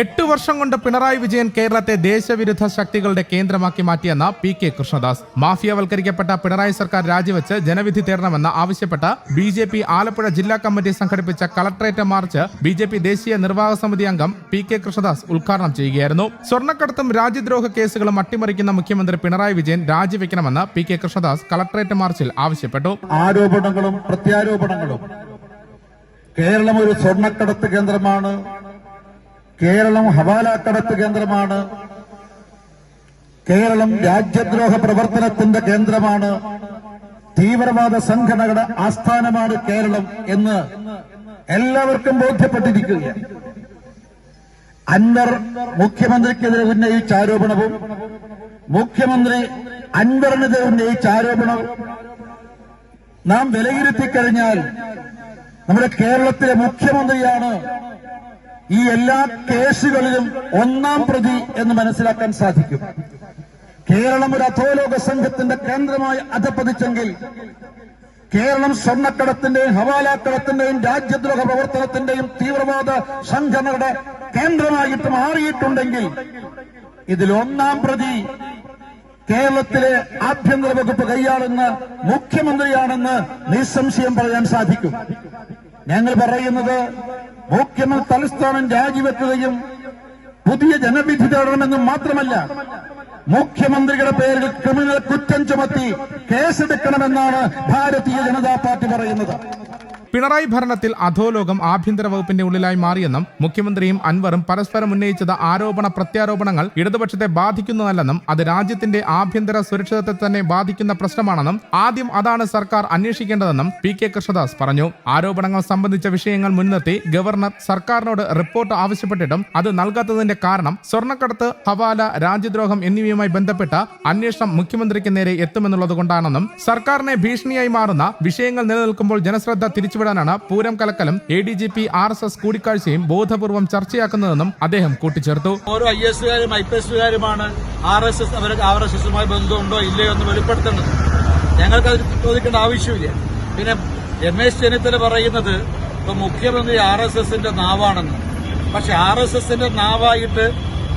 എട്ട് വർഷം കൊണ്ട് പിണറായി വിജയൻ കേരളത്തെ ദേശവിരുദ്ധ ശക്തികളുടെ കേന്ദ്രമാക്കി മാറ്റിയെന്ന പി കെ കൃഷ്ണദാസ്. മാഫിയവൽക്കരിക്കപ്പെട്ട പിണറായി സർക്കാർ രാജിവെച്ച് ജനവിധി തേടണമെന്ന് ആവശ്യപ്പെട്ട ബി ജെ പി ആലപ്പുഴ ജില്ലാ കമ്മിറ്റി സംഘടിപ്പിച്ച collectorate march B J P ദേശീയ നിർവാഹക സമിതി അംഗം പി കെ കൃഷ്ണദാസ് ഉദ്ഘാടനം ചെയ്യുകയായിരുന്നു. സ്വർണക്കടത്തും രാജ്യദ്രോഹ കേസുകളും അട്ടിമറിക്കുന്ന മുഖ്യമന്ത്രി പിണറായി വിജയൻ രാജിവെക്കണമെന്ന് പി കെ കൃഷ്ണദാസ് കളക്ടറേറ്റ് മാർച്ചിൽ ആവശ്യപ്പെട്ടു. ആരോപണങ്ങളും പ്രത്യാരോപണങ്ങളും കേരളം ഒരു സ്വർണക്കടത്ത് കേന്ദ്രമാണ്. കേരളം ഹവാല ഹവാലാക്കടത്ത് കേന്ദ്രമാണ്. കേരളം രാജ്യദ്രോഹ പ്രവർത്തനത്തിന്റെ കേന്ദ്രമാണ്. തീവ്രവാദ സംഘടനകളുടെ ആസ്ഥാനമാണ് കേരളം എന്ന് എല്ലാവർക്കും ബോധ്യപ്പെട്ടിരിക്കുകയാണ്. അൻവർ മുഖ്യമന്ത്രിക്കെതിരെ ഉന്നയിച്ച ആരോപണവും മുഖ്യമന്ത്രി അൻവറിനെതിരെ ഉന്നയിച്ച ആരോപണവും നാം വിലയിരുത്തി കഴിഞ്ഞാൽ നമ്മുടെ കേരളത്തിലെ മുഖ്യമന്ത്രിയാണ് ഈ എല്ലാ കേസുകളിലും ഒന്നാം പ്രതി എന്ന് മനസ്സിലാക്കാൻ സാധിക്കും. കേരളം ഒരു അധോലോക സംഘത്തിന്റെ കേന്ദ്രമായി അധപ്പതിച്ചെങ്കിൽ കേരളം സ്വർണക്കടത്തിന്റെയും ഹവാലാക്കടത്തിന്റെയും രാജ്യദ്രോഹ പ്രവർത്തനത്തിന്റെയും തീവ്രവാദ സംഘടനയുടെ കേന്ദ്രമായിട്ട് മാറിയിട്ടുണ്ടെങ്കിൽ ഇതിൽ ഒന്നാം പ്രതി കേരളത്തിലെ ആഭ്യന്തര വകുപ്പ് കൈയാളുന്ന മുഖ്യമന്ത്രിയാണെന്ന് നിസ്സംശയം പറയാൻ സാധിക്കും. ഞങ്ങൾ പറയുന്നത് മുഖ്യമന്ത്രി തലസ്ഥാനം രാജിവെക്കുകയും പുതിയ ജനവിധി തേടണമെന്നും മാത്രമല്ല മുഖ്യമന്ത്രിയുടെ പേരിൽ ക്രിമിനൽ കുറ്റം ചുമത്തി കേസെടുക്കണമെന്നാണ് ഭാരതീയ ജനതാ പാർട്ടി പറയുന്നത്. പിണറായി ഭരണത്തിൽ അധോലോകം ആഭ്യന്തര വകുപ്പിന്റെ ഉള്ളിലായി മാറിയെന്നും മുഖ്യമന്ത്രിയും അൻവറും പരസ്പരം ഉന്നയിച്ചത് ആരോപണ പ്രത്യാരോപണങ്ങൾ ഇടതുപക്ഷത്തെ ബാധിക്കുന്നതല്ലെന്നും അത് രാജ്യത്തിന്റെ ആഭ്യന്തര സുരക്ഷിതത്തെ തന്നെ ബാധിക്കുന്ന പ്രശ്നമാണെന്നും ആദ്യം അതാണ് സർക്കാർ അന്വേഷിക്കേണ്ടതെന്നും പി കെ കൃഷ്ണദാസ് പറഞ്ഞു. ആരോപണങ്ങൾ സംബന്ധിച്ച വിഷയങ്ങൾ മുൻനിർത്തി ഗവർണർ സർക്കാരിനോട് റിപ്പോർട്ട് ആവശ്യപ്പെട്ടിട്ടും അത് നൽകാത്തതിന്റെ കാരണം സ്വർണക്കടത്ത് ഹവാല രാജ്യദ്രോഹം എന്നിവയുമായി ബന്ധപ്പെട്ട അന്വേഷണം മുഖ്യമന്ത്രിക്ക് നേരെ എത്തുമെന്നുള്ളത് കൊണ്ടാണെന്നും സർക്കാരിനെ ഭീഷണിയായി മാറുന്ന വിഷയങ്ങൾ നിലനിൽക്കുമ്പോൾ ജനശ്രദ്ധ തിരിച്ചുവിടാനാണ് Pooram കലക്കലും A D G P R S S കൂടിക്കാഴ്ചയും ബോധപൂർവം ചർച്ചയാക്കുന്നതെന്നും അദ്ദേഹം കൂട്ടിച്ചേർത്തു. ഓരോ ഐ എസുകാരും I P എസുകാരുമാണ് R S S R S എസുമായി ബന്ധമുണ്ടോ ഇല്ലയോ എന്ന് വെളിപ്പെടുത്തേണ്ടത്. ഞങ്ങൾക്ക് അത് ചോദിക്കേണ്ട ആവശ്യമില്ല. പിന്നെ രമേശ് ചെന്നിത്തല പറയുന്നത് ഇപ്പൊ മുഖ്യമന്ത്രി ആർ എസ് എസിന്റെ നാവാണെന്ന്. പക്ഷെ ആർ എസ് എസിന്റെ നാവായിട്ട്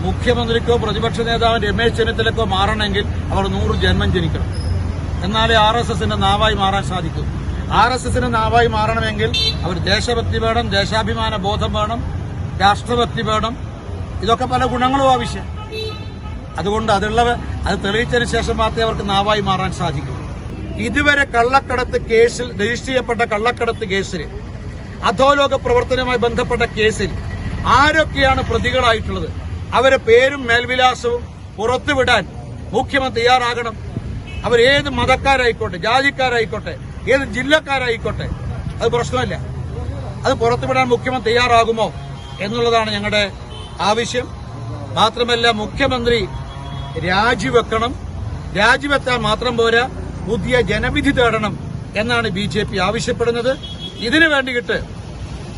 മുഖ്യമന്ത്രിക്കോ പ്രതിപക്ഷ നേതാവ് രമേശ് ചെന്നിത്തലക്കോ മാറണമെങ്കിൽ അവർ നൂറ് ജന്മം ജനിക്കണം. എന്നാലേ ആർ എസ് എസിന്റെ നാവായി മാറാൻ സാധിക്കൂ. ആർ എസ് എസിന് നാവായി മാറണമെങ്കിൽ അവർ ദേശഭക്തി വേണം ദേശാഭിമാന ബോധം വേണം രാഷ്ട്രഭക്തി വേണം. ഇതൊക്കെ പല ഗുണങ്ങളും ആവശ്യം അതുകൊണ്ട് അതുള്ളവ അത് തെളിയിച്ചതിന് ശേഷം മാത്രമേ അവർക്ക് നാവായി മാറാൻ സാധിക്കൂ. ഇതുവരെ കള്ളക്കടത്ത് കേസിൽ രജിസ്റ്റർ ചെയ്യപ്പെട്ട കള്ളക്കടത്ത് കേസിൽ അധോലോക പ്രവർത്തനവുമായി ബന്ധപ്പെട്ട കേസിൽ ആരൊക്കെയാണ് പ്രതികളായിട്ടുള്ളത്? അവരെ പേരും മേൽവിലാസവും പുറത്തുവിടാൻ മുഖ്യമന്ത്രി തയ്യാറാകണം. അവർ ഏത് മതക്കാരായിക്കോട്ടെ ജാതിക്കാരായിക്കോട്ടെ ഏത് ജില്ലക്കാരായിക്കോട്ടെ? അത് പ്രശ്നമല്ല. അത് പുറത്തുവിടാൻ മുഖ്യമന്ത്രി തയ്യാറാകുമോ എന്നുള്ളതാണ് ഞങ്ങളുടെ ആവശ്യം. മാത്രമല്ല മുഖ്യമന്ത്രി രാജിവെക്കണം. രാജിവെത്താൻ മാത്രം പോരാ പുതിയ ജനവിധി തേടണം എന്നാണ് ബി ജെ പി ആവശ്യപ്പെടുന്നത്. ഇതിനു വേണ്ടിയിട്ട്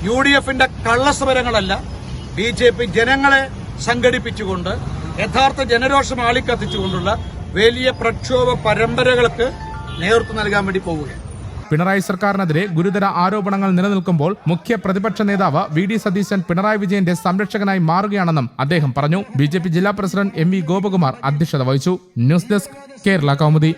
യു ഡി എഫിന്റെ കള്ളസമരങ്ങളല്ല ബി ജെ പി ജനങ്ങളെ സംഘടിപ്പിച്ചുകൊണ്ട് യഥാർത്ഥ ജനരോഷം ആളിക്കത്തിച്ചുകൊണ്ടുള്ള വലിയ പ്രക്ഷോഭ പരമ്പരകൾക്ക് നേതൃത്വം നൽകാൻ വേണ്ടി പോവുകയാണ്. പിണറായി സർക്കാരിനെതിരെ ഗുരുതര ആരോപണങ്ങൾ നിലനിൽക്കുമ്പോൾ മുഖ്യ പ്രതിപക്ഷ നേതാവ് വി ഡി സതീശൻ പിണറായി വിജയന്റെ സംരക്ഷകനായി മാറുകയാണെന്നും അദ്ദേഹം പറഞ്ഞു. ബി ജില്ലാ പ്രസിഡന്റ് എം വി ഗോപകുമാർ അധ്യക്ഷത വഹിച്ചു. News desk Kerala Kaumudi.